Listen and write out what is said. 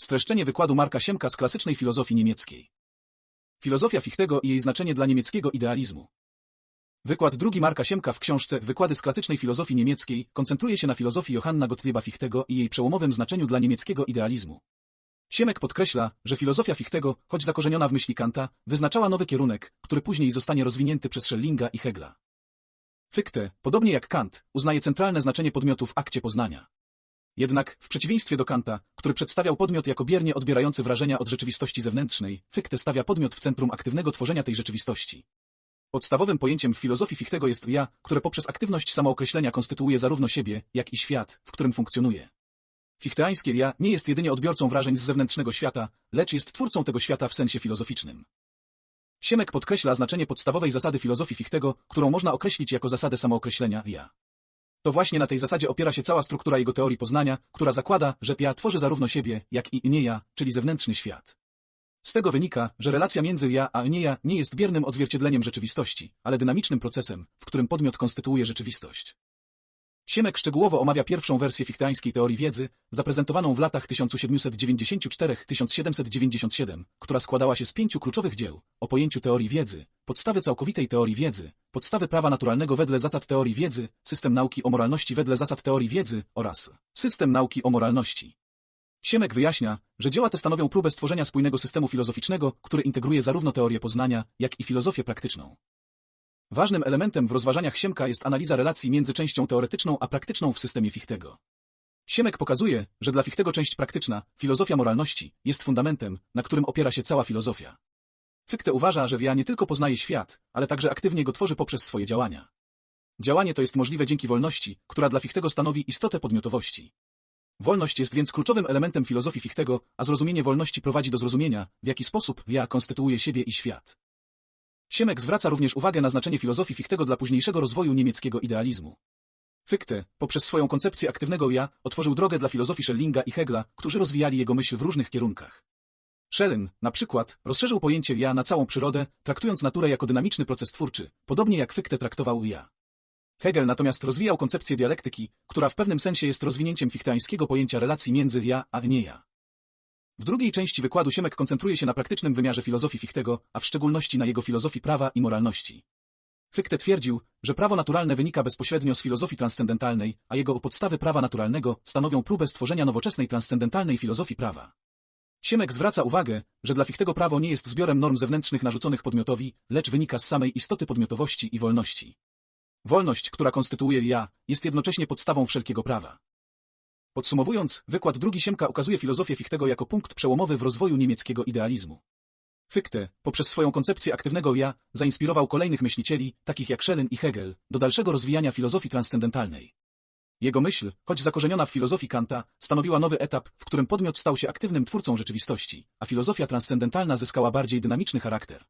Streszczenie wykładu Marka Siemka z klasycznej filozofii niemieckiej. Filozofia Fichtego i jej znaczenie dla niemieckiego idealizmu. Wykład drugi Marka Siemka w książce Wykłady z klasycznej filozofii niemieckiej koncentruje się na filozofii Johanna Gottlieba Fichtego i jej przełomowym znaczeniu dla niemieckiego idealizmu. Siemek podkreśla, że filozofia Fichtego, choć zakorzeniona w myśli Kanta, wyznaczała nowy kierunek, który później zostanie rozwinięty przez Schellinga i Hegla. Fichte, podobnie jak Kant, uznaje centralne znaczenie podmiotu w akcie poznania. Jednak, w przeciwieństwie do Kanta, który przedstawiał podmiot jako biernie odbierający wrażenia od rzeczywistości zewnętrznej, Fichte stawia podmiot w centrum aktywnego tworzenia tej rzeczywistości. Podstawowym pojęciem w filozofii Fichtego jest ja, które poprzez aktywność samookreślenia konstytuuje zarówno siebie, jak i świat, w którym funkcjonuje. Fichteańskie ja nie jest jedynie odbiorcą wrażeń z zewnętrznego świata, lecz jest twórcą tego świata w sensie filozoficznym. Siemek podkreśla znaczenie podstawowej zasady filozofii Fichtego, którą można określić jako zasadę samookreślenia ja. To właśnie na tej zasadzie opiera się cała struktura jego teorii poznania, która zakłada, że ja tworzy zarówno siebie, jak i nie ja, czyli zewnętrzny świat. Z tego wynika, że relacja między ja a nie ja nie jest biernym odzwierciedleniem rzeczywistości, ale dynamicznym procesem, w którym podmiot konstytuuje rzeczywistość. Siemek szczegółowo omawia pierwszą wersję fichteańskiej teorii wiedzy, zaprezentowaną w latach 1794-1797, która składała się z pięciu kluczowych dzieł o pojęciu teorii wiedzy, podstawy całkowitej teorii wiedzy, podstawy prawa naturalnego wedle zasad teorii wiedzy, system nauki o moralności wedle zasad teorii wiedzy oraz system nauki o moralności. Siemek wyjaśnia, że dzieła te stanowią próbę stworzenia spójnego systemu filozoficznego, który integruje zarówno teorię poznania, jak i filozofię praktyczną. Ważnym elementem w rozważaniach Siemka jest analiza relacji między częścią teoretyczną a praktyczną w systemie Fichtego. Siemek pokazuje, że dla Fichtego część praktyczna, filozofia moralności, jest fundamentem, na którym opiera się cała filozofia. Fichte uważa, że ja nie tylko poznaje świat, ale także aktywnie go tworzy poprzez swoje działania. Działanie to jest możliwe dzięki wolności, która dla Fichtego stanowi istotę podmiotowości. Wolność jest więc kluczowym elementem filozofii Fichtego, a zrozumienie wolności prowadzi do zrozumienia, w jaki sposób ja konstytuuje siebie i świat. Siemek zwraca również uwagę na znaczenie filozofii Fichtego dla późniejszego rozwoju niemieckiego idealizmu. Fichte, poprzez swoją koncepcję aktywnego ja, otworzył drogę dla filozofii Schellinga i Hegla, którzy rozwijali jego myśl w różnych kierunkach. Schelling, na przykład, rozszerzył pojęcie ja na całą przyrodę, traktując naturę jako dynamiczny proces twórczy, podobnie jak Fichte traktował ja. Hegel natomiast rozwijał koncepcję dialektyki, która w pewnym sensie jest rozwinięciem fichteańskiego pojęcia relacji między ja a nie ja. W drugiej części wykładu Siemek koncentruje się na praktycznym wymiarze filozofii Fichtego, a w szczególności na jego filozofii prawa i moralności. Fichte twierdził, że prawo naturalne wynika bezpośrednio z filozofii transcendentalnej, a jego podstawy prawa naturalnego stanowią próbę stworzenia nowoczesnej transcendentalnej filozofii prawa. Siemek zwraca uwagę, że dla Fichtego prawo nie jest zbiorem norm zewnętrznych narzuconych podmiotowi, lecz wynika z samej istoty podmiotowości i wolności. Wolność, która konstytuuje ja, jest jednocześnie podstawą wszelkiego prawa. Podsumowując, wykład drugi Siemka ukazuje filozofię Fichtego jako punkt przełomowy w rozwoju niemieckiego idealizmu. Fichte, poprzez swoją koncepcję aktywnego ja, zainspirował kolejnych myślicieli, takich jak Schelling i Hegel, do dalszego rozwijania filozofii transcendentalnej. Jego myśl, choć zakorzeniona w filozofii Kanta, stanowiła nowy etap, w którym podmiot stał się aktywnym twórcą rzeczywistości, a filozofia transcendentalna zyskała bardziej dynamiczny charakter.